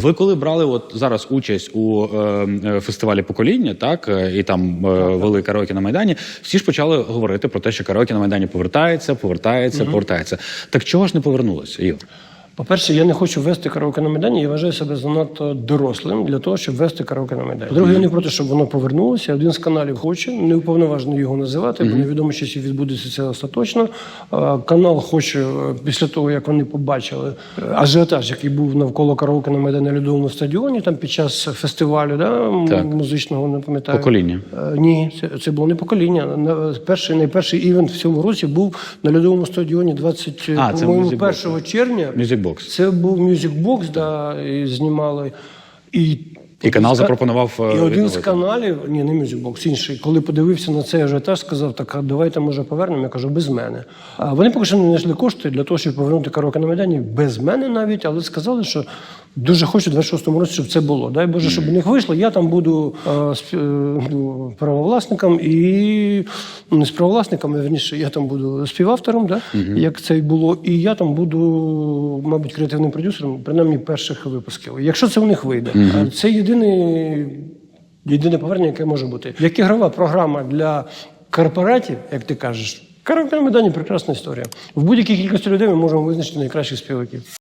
Ви коли брали от зараз участь у е, е, фестивалі покоління, так е, і там е, вели караоке на майдані, всі ж почали говорити про те, що караоке на майдані повертається, повертається, повертається. Так чого ж не повернулося? Ігор? По-перше, я не хочу вести караоке на Майдані. Я вважаю себе занадто дорослим для того, щоб вести караоке на Майдані. По-друге, я не проти, щоб воно повернулося. Один з каналів хоче, не уповноважений його називати, бо невідомо, що відбудеться це остаточно. Канал хоче е, після того, як вони побачили е, ажіотаж, який був навколо караоке на Майдані на льодовому стадіоні, там під час фестивалю, да, Так. музичного не пам'ятаю. Покоління. Е, Ні, це, це було не покоління. Перший найперший івент в цьому році був на льодовому стадіоні 20, А, по-моєму, 1 червня. Box. Це був Box, да, і знімали. І, І канал запропонував, е, І один з каналів, ні, не Box, інший, коли подивився на цей ажіотаж, сказав, так а давайте може повернемо. Я кажу, без мене. А вони поки що не знайшли кошти для того, щоб повернути караоке на Майдані, без мене навіть, але сказали, що дуже хочу в 26-му році, щоб це було. Дай Боже, щоб у них вийшло. Я там буду е, спів- е, ну, правовласником і не з правовласником, верніше, я там буду співавтором, да? як це й було, і я там буду, мабуть, креативним продюсером, принаймні перших випусків. Якщо це у них вийде, А це єдиний. Єдине повернення, яке може бути. Як ігрова програма для корпоратів, як ти кажеш, караоке на Майдані прекрасна історія. В будь-якій кількості людей ми можемо визначити найкращих співаків.